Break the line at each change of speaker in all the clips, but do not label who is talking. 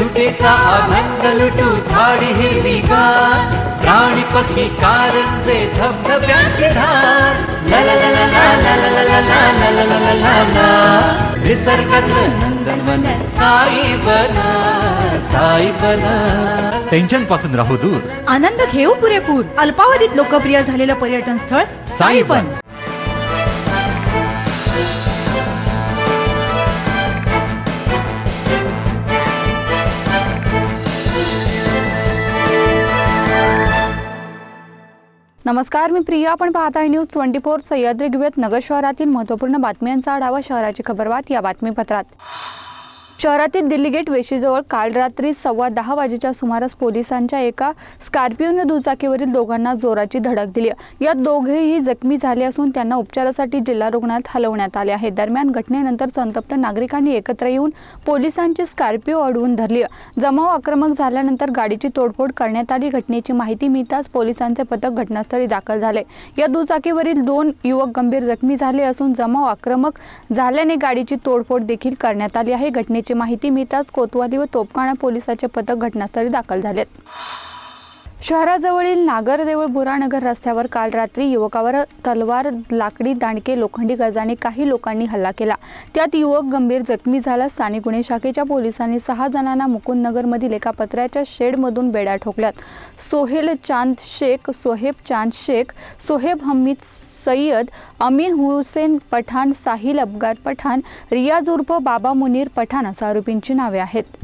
सुटेचा आनंद लुटू झाडी हिरवीगार प्राणी पक्षी कारंजे धबधब्यांची धार टेन्शनपासून राहू दूर
आनंद घेऊ पुरेपूर अल्पावधीत लोकप्रिय झालेलं पर्यटन स्थळ साईबन
नमस्कार मी प्रिया. आपण पाहत आहे न्यूज ट्वेंटी फोर सह्याद्री गिवेत नगर शहरातील महत्त्वपूर्ण बातम्यांचा आढावा शहराची खबरवात या बातमीपत्रात. शहरातील दिल्ली गेट वेशीजवळ काल रात्री सव्वा दहा वाजेच्या सुमारास पोलिसांच्या एका स्कॉर्पिओनं दुचाकीवरील दोघांना जोराची धडक दिली. या दोघेही जखमी झाले असून त्यांना उपचारासाठी जिल्हा रुग्णालयात हलवण्यात आले आहे. दरम्यान घटनेनंतर संतप्त नागरिकांनी एकत्र येऊन पोलिसांची स्कॉर्पिओ अडवून धरली. जमाव आक्रमक झाल्यानंतर गाडीची तोडफोड करण्यात आली. घटनेची माहिती मिळताच पोलिसांचे पथक घटनास्थळी दाखल झाले. या दुचाकीवरील दोन युवक गंभीर जखमी झाले असून जमाव आक्रमक झाल्याने गाडीची तोडफोड देखील करण्यात आली आहे. घटनेची माहिती मिळताच कोतवाली व तोपखाना पोलिसाचे पथक घटनास्थळी दाखल झालेत. शहराजवळील नागरदेऊळ बुरानगर रस्त्यावर काल रात्री युवकावर तलवार लाकडी दांडके लोखंडी गजाने काही लोकांनी हल्ला केला. त्यात युवक गंभीर जखमी झाला. स्थानिक गुन्हे शाखेच्या पोलिसांनी सहा जणांना मुकुंदनगरमधील एका पत्र्याच्या शेडमधून बेड्या ठोकल्यात. सोहेल चांद शेख सोहेब चांद शेख सोहेब हमीद सय्यद अमीन हुसेन पठाण साहिल अबगार पठाण रियाज उर्फ बाबा मुनीर पठाण असा आरोपींची नावे आहेत.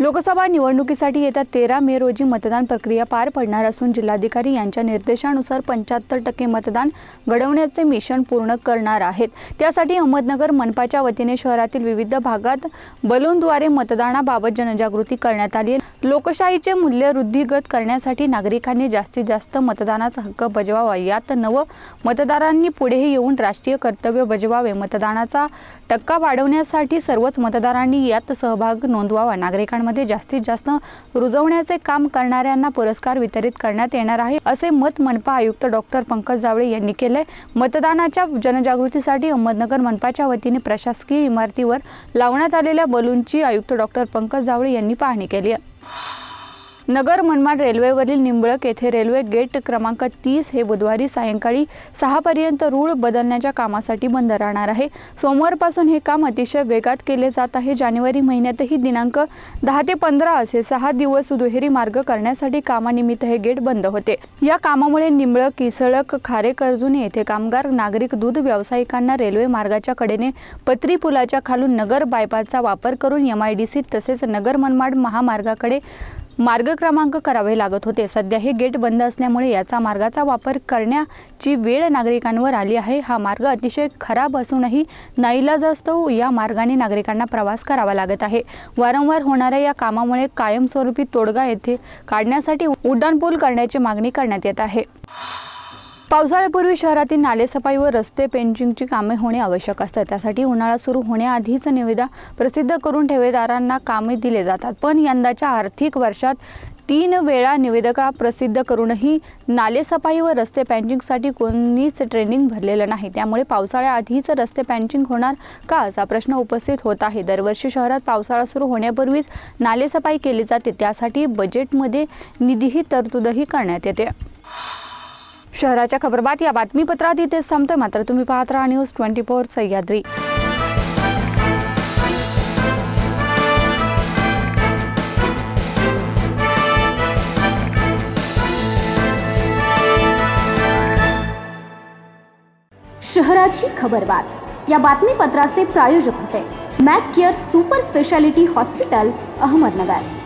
लोकसभा निवडणुकीसाठी येत्या तेरा मे रोजी मतदान प्रक्रिया पार पडणार असून जिल्हाधिकारी यांच्या निर्देशानुसार पंच्याहत्तर टक्के मतदान घडवण्याचे मिशन पूर्ण करणार आहेत. त्यासाठी अहमदनगर मनपाच्या वतीने शहरातील विविध भागात बलूनद्वारे मतदानाबाबत जनजागृती करण्यात आली लोकशाहीचे मूल्य वृद्धिगत करण्यासाठी नागरिकांनी जास्तीत जास्त मतदानाचा हक्क बजवावा. यात नव मतदारांनी पुढेही येऊन राष्ट्रीय कर्तव्य बजवावे. मतदानाचा टक्का वाढवण्यासाठी सर्वच मतदारांनी यात सहभाग नोंदवावा. नागरिकांमध्ये जास्तीत जास्त रुजवण्याचे काम करणाऱ्यांना पुरस्कार वितरित करण्यात येणार आहे असे मत मनपा आयुक्त डॉक्टर पंकज जावळे यांनी केले मतदानाच्या जनजागृतीसाठी अहमदनगर मनपाच्या वतीने प्रशासकीय इमारतीवर लावण्यात आलेल्या बलूनची आयुक्त डॉक्टर पंकज जावळे यांनी पाहणी केली आहे. नगर मनमाड रेल्वेवरील निंबळक येथे रेल्वे गेट क्रमांक तीस हे बुधवारी सायंकाळी सहापर्यंत रूळ बदलण्याच्या कामासाठी बंद राहणार आहे. सोमवारपासून हे काम अतिशय वेगात केले जात आहे. जानेवारी महिन्यातही दिनांक दहा ते पंधरा असे सहा दिवस दुहेरी मार्ग करण्यासाठी कामानिमित्त हे गेट बंद होते. या कामामुळे निंबळक किसळक खारे कर्जुने येथे कामगार नागरिक दूध व्यावसायिकांना रेल्वे मार्गाच्या कडेने पत्री पुलाच्या खालून नगर बायपासचा वापर करून एम आय डी सी तसेच नगर मनमाड महामार्गाकडे मार्ग क्रमांक करावे लागत होते. सध्या हे गेट बंद असल्यामुळे याचा मार्गाचा वापर करण्याची वेळ नागरिकांवर आली आहे. हा मार्ग अतिशय खराब असूनही नाईलाजास्तव या मार्गाने नागरिकांना प्रवास करावा लागत आहे. वारंवार होणाऱ्या या कामामुळे कायमस्वरूपी तोडगा येथे काढण्यासाठी उड्डाणपूल करण्याची मागणी करण्यात येत आहे. पावसाळ्यापूर्वी शहरातील नालेसफाई व रस्ते पेंटिंगची कामे होणे आवश्यक असतात. त्यासाठी उन्हाळा सुरू होण्याआधीच निविदा प्रसिद्ध करून ठेवेदारांना कामे दिले जातात. पण यंदाच्या आर्थिक वर्षात तीन वेळा निवेदका प्रसिद्ध करूनही नालेसफाई व रस्ते पॅन्चिंगसाठी कोणीच ट्रेनिंग भरलेलं नाही. त्यामुळे पावसाळ्याआधीच रस्ते पॅन्चिंग होणार का असा प्रश्न उपस्थित होत आहे. दरवर्षी शहरात पावसाळा सुरू होण्यापूर्वीच नालेसफाई केली जाते. त्यासाठी बजेटमध्ये निधीही तरतूदही करण्यात येते. शहराच्या खबरबात या बातमीपत्रात इथेच संपतोय. मात्र तुम्ही पाहत राहा न्यूज ट्वेंटी फोर सह्याद्री.
शहराची खबरबात. या बातमीपत्राचे प्रायोजक होते. Mac care super speciality hospital Ahmednagar.